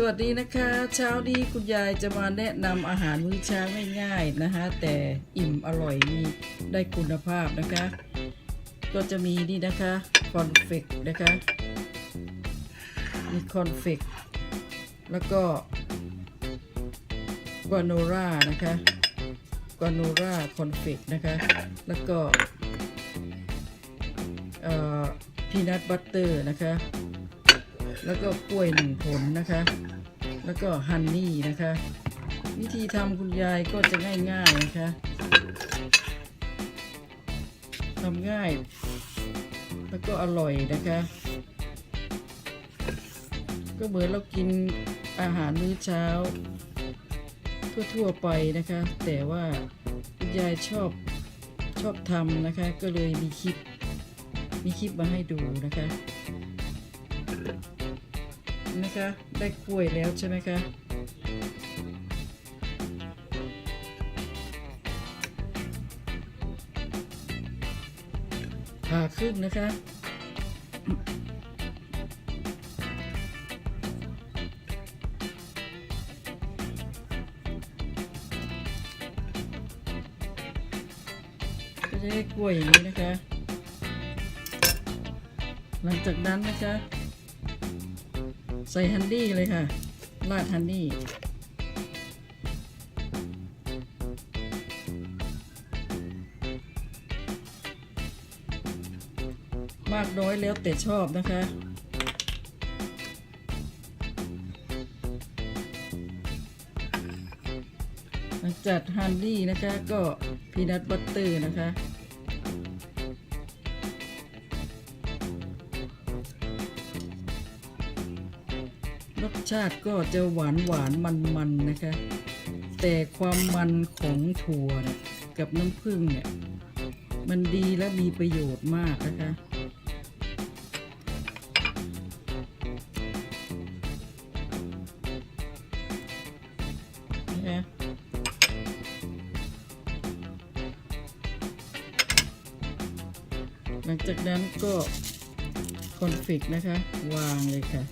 สวัสดีนะคะ เช้านี้คุณยายจะมาแนะนำอาหารมื้อเช้าง่ายๆนะคะแต่อิ่มอร่อยมีได้คุณภาพนะคะ ก็จะมีนี่นะคะคอนเฟกนะคะมีคอนเฟกแล้วก็กวาโนรานะคะกวาโนราคอนเฟกนะคะแล้วก็พีนัทบัตเตอร์นะคะ แล้วก็กล้วยหนึ่งผลนะคะ แล้วก็ฮันนี่นะคะ วิธีทำคุณยายก็จะง่ายๆนะคะทำง่าย แล้วก็อร่อยนะคะ ก็เหมือนเรากินอาหารมื้อเช้า ทั่วๆไปนะคะ แต่ว่าคุณยายชอบชอบทำนะคะ ก็เลยมีคลิปมีคลิปมาให้ดูนะคะ นะคะ ได้กล้วยแล้วใช่ไหมคะผ่าครึ่งนะคะ ก็จะได้กล้วยอย่างนี้นะคะ หลังจากนั้นนะคะ ใส่ฮันดี้เลยค่ะ ราดฮันดี้มากน้อยแล้วแต่ชอบนะคะหลังจากฮันดี้นะคะก็พีนัทบัตเตอร์นะคะ รสชาติก็จะหวานหวานมันมันๆนะคะ แต่ความมันของถั่วเนี่ยกับน้ำผึ้งเนี่ย มันดีและมีประโยชน์มากนะคะนะคะหลังจากนั้นก็คอนฟิกนะคะ วางเลยค่ะ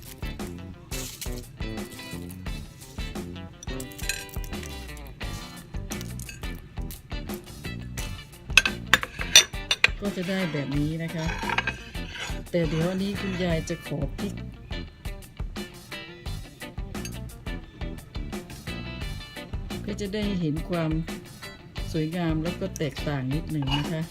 ก็จะได้แบบนี้นะคะ แต่เดี๋ยวนนี้คุณยายจะขอพริกก็จะได้เห็นความสวยงามแล้วก็แตกต่างนิดหนึ่งนะคะ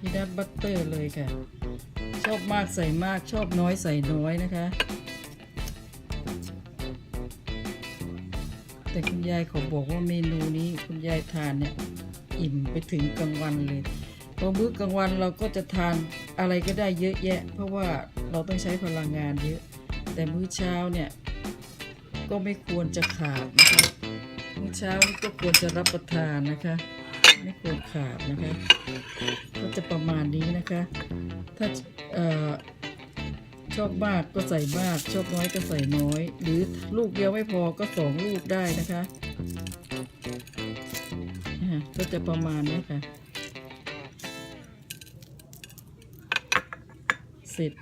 พีนัทบัตเตอร์เลยค่ะ ชอบมากใส่มากชอบน้อยใส่น้อยนะคะ แต่คุณยายเขอบอกว่าเมนูนี้คุณยายทานเนี่ยอิ่มไปถึงกลางวันเลยพอมื้อกลางวันเราก็จะทานอะไรก็ได้เยอะแยะ เพราะว่าเราต้องใช้พลังงานเยอะ แต่มื้อเช้าเนี่ยก็ไม่ควรจะขาดนะคะมื้อเช้าก็ควรจะรับประทานนะคะ ขาดนะคะ ก็จะประมาณนี้นะคะ ถ้าเอ่อชอบมากก็ใส่มาก ชอบน้อยก็ใส่น้อย หรือลูกเดียวไม่พอก็สองลูกได้นะคะอ่าก็จะประมาณนี้ค่ะเสร็จ